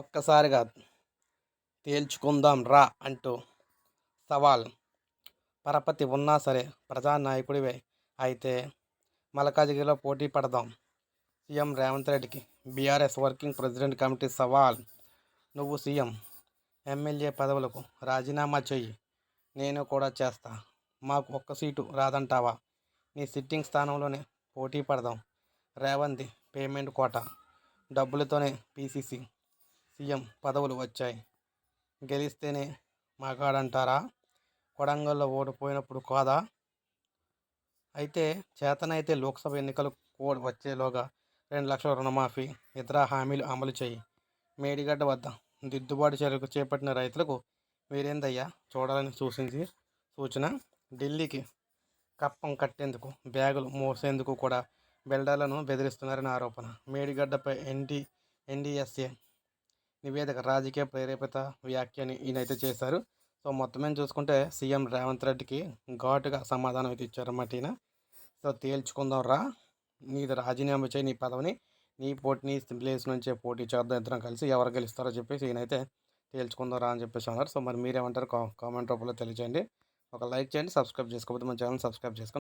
ఒక్కసారిగా తేల్చుకుందాం రా అంటూ సవాల్ పరపతి ఉన్నా సరే ప్రజానాయకుడివే అయితే మలకాజిగిరిలో పోటీ పడదాం. సీఎం రేవంత్ రెడ్డికి బీఆర్ఎస్ వర్కింగ్ ప్రెసిడెంట్ కమిటీ సవాల్. నువ్వు సీఎం ఎమ్మెల్యే పదవులకు రాజీనామా చెయ్యి. నేను కూడా చేస్తా. మాకు ఒక్క సీటు రాదంటావా? నీ సిట్టింగ్ స్థానంలోనే పోటీ పడదాం. Revanth payment quota. డబ్బులతోనే పీసీసీ సీఎం పదవులు వచ్చాయి. గెలిస్తేనే మగాడంటారా కొడంగల్లో ఓడిపోయినప్పుడు కాదా? అయితే చేతనైతే లోక్సభ ఎన్నికలు కోడ్ వచ్చేలోగా రెండు లక్షల రుణమాఫీ ఇతర హామీలు అమలు చేయి. మేడిగడ్డ వద్ద దిద్దుబాటు చర్యలు చేపట్టిన రైతులకు వీరేందయ్యా చూడాలని సూచించి సూచన. ఢిల్లీకి కప్పం కట్టేందుకు బ్యాగులు మోసేందుకు కూడా బిల్డర్లను బెదిరిస్తున్నారని ఆరోపణ. మేడిగడ్డపై ఎన్డీ ఎన్డీఎస్ఏ నివేదిక రాజకీయ ప్రేరేపిత వ్యాఖ్యని ఈయనైతే చేశారు. సో మొత్తం మీద చూసుకుంటే సీఎం రేవంత్ రెడ్డికి ఘాటుగా సమాధానం అయితే ఇచ్చారన్నమాట ఈయన. సో తేల్చుకుందాం రా. నీది రాజీనామా చేయి నీ పదవిని నీ పోటీ నీ ప్లేస్ నుంచే పోటీ చేద్దాం ఇద్దరం కలిసి ఎవరు గెలుస్తారో చెప్పేసి ఈయనైతే తేల్చుకుందాం రా అని చెప్పేసి అన్నారు. సో మరి మీరేమంటారు కామెంట్ రూపంలో తెలియజేయండి ఒక లైక్ చేయండి సబ్స్క్రైబ్ చేసుకోకపోతే మన ఛానల్ సబ్స్క్రైబ్ చేసుకోండి.